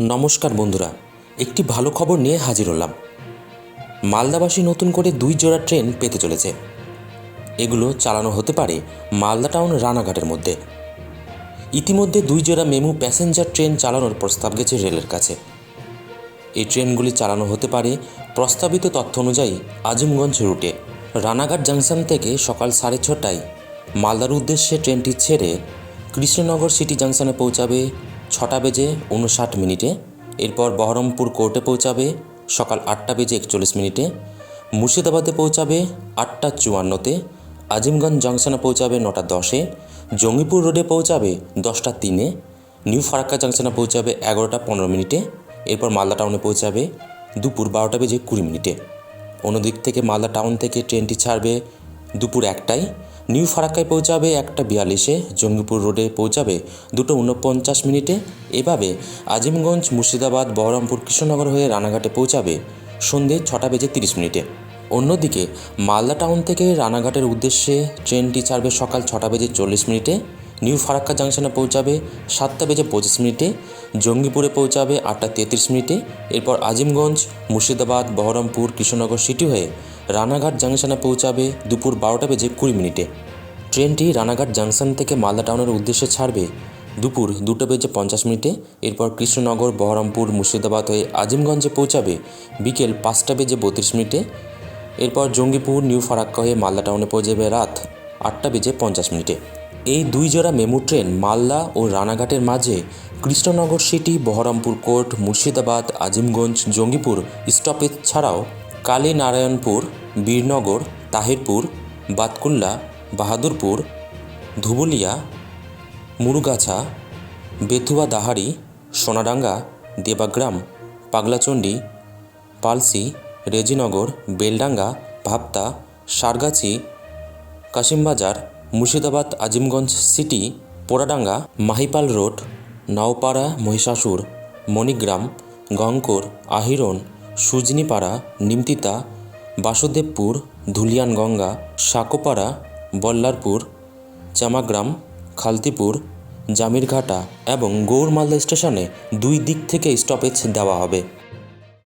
নমস্কার বন্ধুরা, একটি ভালো খবর নিয়ে হাজির হলাম। মালদাবাসী নতুন করে দুই জোড়া ট্রেন পেতে চলেছে। এগুলো চালানো হতে পারে মালদা টাউন রানাঘাটের মধ্যে। ইতিমধ্যে দুই জোড়া মেমু প্যাসেঞ্জার ট্রেন চালানোর প্রস্তাব গেছে রেলের কাছে। এই ট্রেনগুলি চালানো হতে পারে প্রস্তাবিত তথ্য অনুযায়ী আজিমগঞ্জ রুটে। রানাঘাট জাংশন থেকে সকাল সাড়ে ছটায় মালদার উদ্দেশ্যে ট্রেনটি ছেড়ে কৃষ্ণনগর সিটি জাংশনে পৌঁছাবে ছটা বেজে উনষাট মিনিটে, এরপর বহরমপুর কোর্টে পৌঁছাবে সকাল আটটা বেজে একচল্লিশ মিনিটে, মুর্শিদাবাদে পৌঁছাবে আটটা চুয়ান্নতে, আজিমগঞ্জ জংশনে পৌঁছাবে নটা দশে, জঙ্গিপুর রোডে পৌঁছাবে দশটা তিনে, নিউ ফারাক্কা জাংশনে পৌঁছাবে এগারোটা পনেরো মিনিটে, এরপর মালদা টাউনে পৌঁছাবে দুপুর বারোটা বেজে কুড়ি মিনিটে। অন্যদিক থেকে মালদা টাউন থেকে ট্রেনটি ছাড়বে দুপুর একটায় নিউ ফারাক্কায় পৌঁছাবে একটা বিয়াল্লিশে, জঙ্গিপুর রোডে পৌঁছাবে দুটো উনপঞ্চাশ মিনিটে। এভাবে আজিমগঞ্জ, মুর্শিদাবাদ, বহরমপুর, কৃষ্ণনগর হয়ে রানাঘাটে পৌঁছাবে সন্ধে ছটা বেজে তিরিশ মিনিটে। অন্যদিকে মালদা টাউন থেকে রানাঘাটের উদ্দেশ্যে ট্রেনটি ছাড়বে সকাল ছটা বেজে চল্লিশ মিনিটে। নিউ ফারাক্কা জাংশনে পৌঁছাবে সাতটা বেজে পঁচিশ মিনিটে। জঙ্গিপুরে পৌঁছাবে আটটা তেত্রিশ মিনিটে। এরপর আজিমগঞ্জ, মুর্শিদাবাদ, বহরমপুর, কৃষ্ণনগর সিটি হয়ে রানাঘাট জাংশনে পৌঁছাবে দুপুর বারোটা বেজে কুড়ি মিনিটে। ট্রেনটি রানাঘাট জাংশন থেকে মালদা টাউনের উদ্দেশ্যে ছাড়বে দুপুর দুটো বেজে পঞ্চাশ মিনিটে। এরপর কৃষ্ণনগর, বহরমপুর, মুর্শিদাবাদ হয়ে আজিমগঞ্জে পৌঁছাবে বিকেল পাঁচটা বেজে বত্রিশ মিনিটে। এরপর জঙ্গিপুর, নিউ ফারাক্কা হয়ে মালদা টাউনে পৌঁছাবে রাত আটটা বেজে পঞ্চাশ মিনিটে। এই দুই জোড়া মেমু ট্রেন মালদা ও রানাঘাটের মাঝে Krishnanagar city, Baharampur court, Murshidabad, Azimganj, Jangipur stoppage ছাড়াও কালীনারায়ণপুর, বীরনগর, তাহিরপুর, বাতকুল্লা, বাহাদুরপুর, ধুবুলিয়া, মুরুগাছা, বেথুয়া দাহারি সোনাডাঙ্গা, দেবাগ্রাম, পাগলাচণ্ডী, পালসি, রেজিনগর, বেলডাঙ্গা ভাপ্তা সারগাছি, কাশিমবাজার, মুর্শিদাবাদ, আজিমগঞ্জ সিটি, পোড়াডাঙ্গা, মাহিপাল রোড, নাওপাড়া, মহিষাসুর, মণিগ্রাম গঙ্কর আহিরন সুজনিপাড়া, নিমতিতা, বাসুদেবপুর ধুলিয়ান গঙ্গা সাকোপাড়া, বল্লারপুর, চামাগ্রাম, খালতিপুর, জামিরঘাটা এবং গৌরমালদা স্টেশনে দুই দিক থেকে স্টপেজ দেওয়া হবে।